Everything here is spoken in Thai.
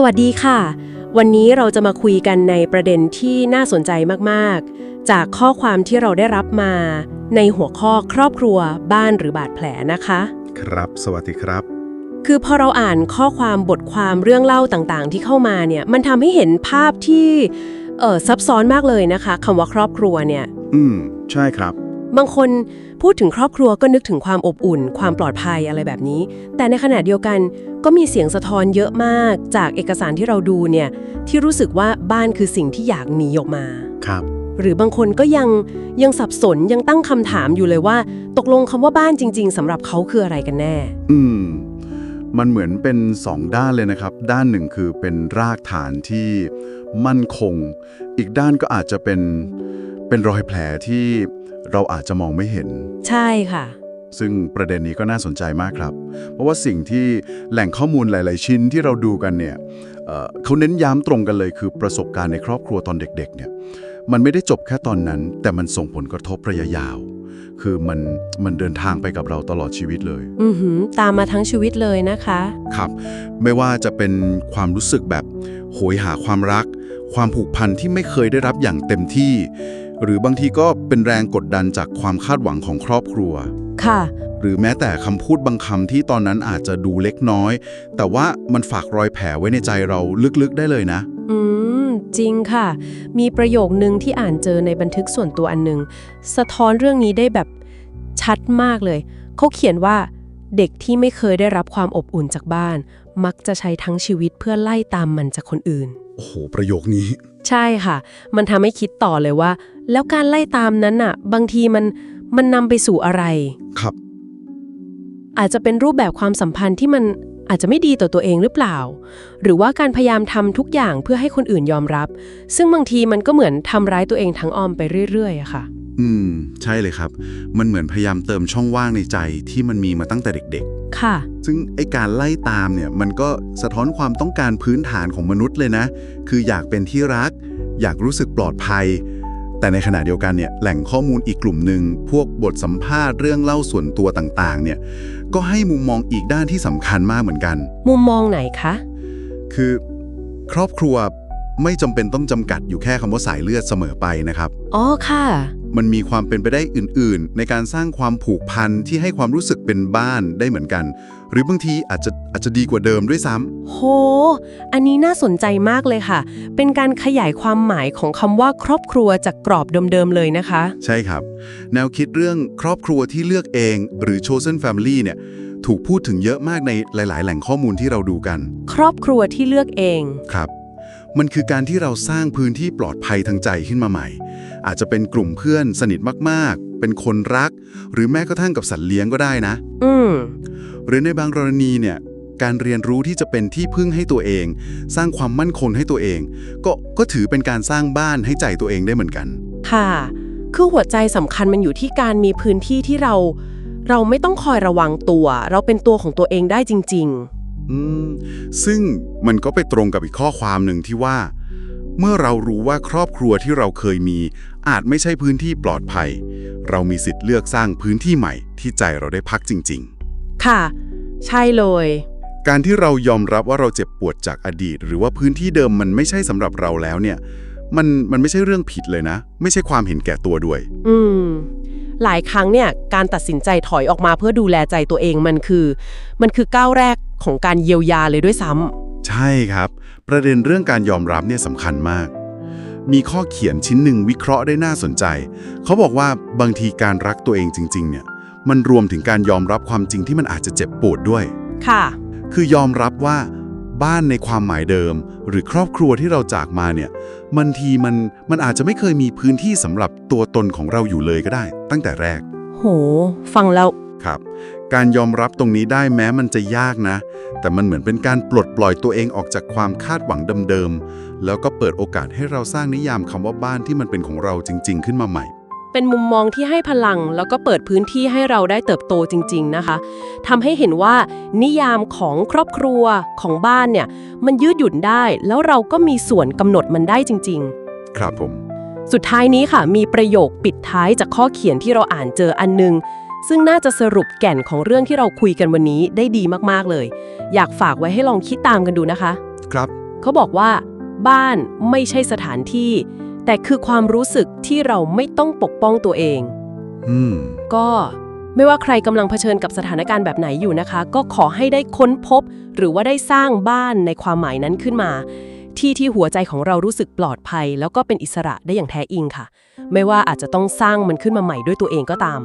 สวัสดีค่ะ วันนี้เราจะมาคุยกันในประเด็นที่น่าสนใจมากๆ จากข้อความที่เราได้รับมา ในหัวข้อครอบครัวบ้านหรือบาดแผลนะคะ ครับ สวัสดีครับ คือพอเราอ่านข้อความบทความเรื่องเล่าต่างๆ ที่เข้ามาเนี่ยมันทำให้เห็นภาพที่เออซับซ้อนมากเลยนะคะคำว่าครอบครัวเนี่ย อืม ใช่ครับ บางคนพูดถึงครอบครัวก็นึกถึงความอบอุ่น ความปลอดภัยอะไรแบบนี้ แต่ในขณะเดียวกันก็มีเสียงสะท้อนเยอะมากจากเอกสารที่เราดูเนี่ยที่รู้สึกว่าบ้านคือสิ่งที่อยากหนีออกมา ครับ หรือบางคนก็ยังยังสับสนยังตั้งคำถามอยู่เลยว่า ตกลงคำว่าบ้านจริง ๆสำหรับเขาคืออะไรกันแน่ อืม มันเหมือนเป็นสองด้านเลยนะครับ ด้านหนึ่งคือเป็นรากฐานที่มั่นคง อีกด้านก็อาจจะเป็นเป็นรอยแผลที่ เราอาจจะมองไม่เห็น ใช่ค่ะ ซึ่งประเด็นนี้ก็น่าสนใจมากครับ เพราะว่าสิ่งที่แหล่งข้อมูลหลาย ๆ ชิ้นที่เราดูกันเนี่ยเอ่อเขาเน้นย้ำตรงกันเลยคือประสบการณ์ในครอบครัวตอนเด็ก ๆ เนี่ย มันไม่ได้จบแค่ตอนนั้น แต่มันส่งผลกระทบระยะยาว คือมันมันเดินทางไปกับเราตลอดชีวิตเลย อือหือตามมาทั้งชีวิตเลยนะคะ ครับ ไม่ว่าจะเป็นความรู้สึกแบบโหยหาความรัก ความผูกพันที่ไม่เคยได้รับอย่างเต็มที่ หรือบางทีก็เป็นแรงกดดันจากความคาดหวังของครอบครัว ค่ะ หรือแม้แต่คำพูดบางคำที่ตอนนั้นอาจจะดูเล็กน้อย แต่ว่ามันฝากรอยแผลไว้ในใจเราลึกๆได้เลยนะ อืม จริงค่ะ มีประโยคนึงที่อ่านเจอในบันทึกส่วนตัวอันหนึงสะท้อนเรื่องนี้ได้แบบชัดมากเลย เขาเขียนว่าเด็กที่ไม่เคยได้รับความอบอุ่นจากบ้าน มักจะใช้ทั้งชีวิตเพื่อไล่ตามมันจากคนอื่น โอ้โห ประโยคนี้ ใช่ค่ะ มันทำให้คิดต่อเลยว่า แล้วการไล่ตามนั้นน่ะบางทีมันมันนำไปสู่อะไร ครับ อาจจะเป็นรูปแบบความสัมพันธ์ที่มันอาจจะไม่ดีต่อตัวเองหรือเปล่า หรือว่าการพยายามทำทุกอย่างเพื่อให้คนอื่นยอมรับ ซึ่งบางทีมันก็เหมือนทำร้ายตัวเองทั้งอ้อมไปเรื่อยๆอะค่ะ อืม ใช่เลยครับ มันเหมือนพยายามเติมช่องว่างในใจที่มันมีมาตั้งแต่เด็ก ค่ะ ๆ ซึ่งไอการไล่ตามเนี่ย มันก็สะท้อนความต้องการพื้นฐานของมนุษย์เลยนะ คืออยากเป็นที่รัก อยากรู้สึกปลอดภัย แต่ในขณะเดียวกันเนี่ยแหล่งข้อมูลอีกกลุ่มหนึ่งพวกบทสัมภาษณ์เรื่องเล่าส่วนตัวต่างๆเนี่ยก็ให้มุมมองอีกด้านที่สำคัญมากเหมือนกัน มุมมองไหนคะ คือครอบครัวไม่จำเป็นต้องจำกัดอยู่แค่คำว่าสายเลือดเสมอไปนะครับ อ๋อค่ะ มันมีความเป็นไปได้อื่น ๆ ในการสร้างความผูกพันที่ให้ความรู้สึกเป็นบ้านได้เหมือนกัน หรือบางทีอาจจะอาจจะดีกว่าเดิมด้วยซ้ำโห อันนี้น่าสนใจมากเลยค่ะ เป็นการขยายความหมายของคำว่าครอบครัวจากกรอบเดิม ๆ เลยนะคะ ใช่ครับ แนวคิดเรื่องครอบครัวที่เลือกเอง หรือ chosen family เนี่ยถูกพูดถึงเยอะมากในหลาย ๆ แหล่งข้อมูลที่เราดูกัน ครอบครัวที่เลือกเองครับ มันคือการที่เราสร้างพื้นที่ปลอดภัยทางใจขึ้นมาใหม่ อาจจะเป็นกลุ่มเพื่อนสนิทมากๆ เป็นคนรัก หรือแม้กระทั่งกับสัตว์เลี้ยงก็ได้นะ อืมหรือในบางกรณีเนี่ยการเรียนรู้ที่จะเป็นที่พึ่งให้ตัวเอง สร้างความมั่นคงให้ตัวเอง ก็ก็ถือเป็นการสร้างบ้านให้ใจตัวเองได้เหมือนกัน ค่ะ คือหัวใจสำคัญมันอยู่ที่การมีพื้นที่ที่เรา เราไม่ต้องคอยระวังตัว เราเป็นตัวของตัวเองได้จริง อืม ซึ่งมันก็ไปตรงกับอีกข้อความหนึ่งที่ว่า เมื่อเรารู้ว่าครอบครัวที่เราเคยมี อาจไม่ใช่พื้นที่ปลอดภัย เรามีสิทธิ์เลือกสร้างพื้นที่ใหม่ที่ใจเราได้พักจริง ๆ ค่ะ ใช่เลยๆการที่เรายอมรับว่าเราเจ็บปวดจากอดีต หรือว่าพื้นที่เดิมมันไม่ใช่สำหรับเราแล้วเนี่ย มันมันไม่ใช่เรื่องผิดเลยนะ ไม่ใช่ความเห็นแก่ตัวด้วย อืมหลายครั้งเนี่ยการตัดสินใจถอยออกมาเพื่อดูแลใจตัวเองมันคือ มันคือก้าวแรก ของการเยียวยาเลยด้วยซ้ำใช่ครับ ประเด็นเรื่องการยอมรับเนี่ยสำคัญมาก มีข้อเขียนชิ้นหนึ่งวิเคราะห์ได้น่าสนใจ เขาบอกว่าบางทีการรักตัวเองจริง ๆ เนี่ย มันรวมถึงการยอมรับความจริงที่มันอาจจะเจ็บปวดด้วย ค่ะ คือยอมรับว่าบ้านในความหมายเดิม หรือครอบครัวที่เราจากมาเนี่ยบางทีมันมันอาจจะไม่เคยมีพื้นที่สำหรับตัวตนของเราอยู่เลยก็ได้ ตั้งแต่แรก โห ฟังแล้ว ครับ การยอมรับตรงนี้ได้แม้มันจะยากนะ แต่มันเหมือนเป็นการปลดปล่อยตัวเองออกจากความคาดหวังเดิมๆ แล้วก็เปิดโอกาสให้เราสร้างนิยามคำว่าบ้านที่มันเป็นของเราจริง ๆ ขึ้นมาใหม่ เป็นมุมมองที่ให้พลัง แล้วก็เปิดพื้นที่ให้เราได้เติบโตจริง ๆ นะคะทำให้เห็นว่านิยามของครอบครัวของบ้านเนี่ย มันยืดหยุ่นได้ แล้วเราก็มีส่วนกำหนดมันได้จริง ๆ ครับผม สุดท้ายนี้ค่ะ มีประโยคปิดท้ายจากข้อเขียนที่เราอ่านเจออันนึง ซึ่งน่าจะสรุปแก่นของเรื่องที่เราคุยกันวันนี้ได้ดีมากๆเลย อยากฝากไว้ให้ลองคิดตามกันดูนะคะ ครับ เขาบอกว่า บ้านไม่ใช่สถานที่ แต่คือความรู้สึกที่เราไม่ต้องปกป้องตัวเอง อืม ก็ไม่ว่าใครกำลังเผชิญกับสถานการณ์แบบไหนอยู่นะคะ ก็ขอให้ได้ค้นพบ หรือว่าได้สร้างบ้านในความหมายนั้นขึ้นมา ที่ที่หัวใจของเรารู้สึกปลอดภัย แล้วก็เป็นอิสระได้อย่างแท้จริงค่ะ ไม่ว่าอาจจะต้องสร้างมันขึ้นมาใหม่ด้วยตัวเองก็ตาม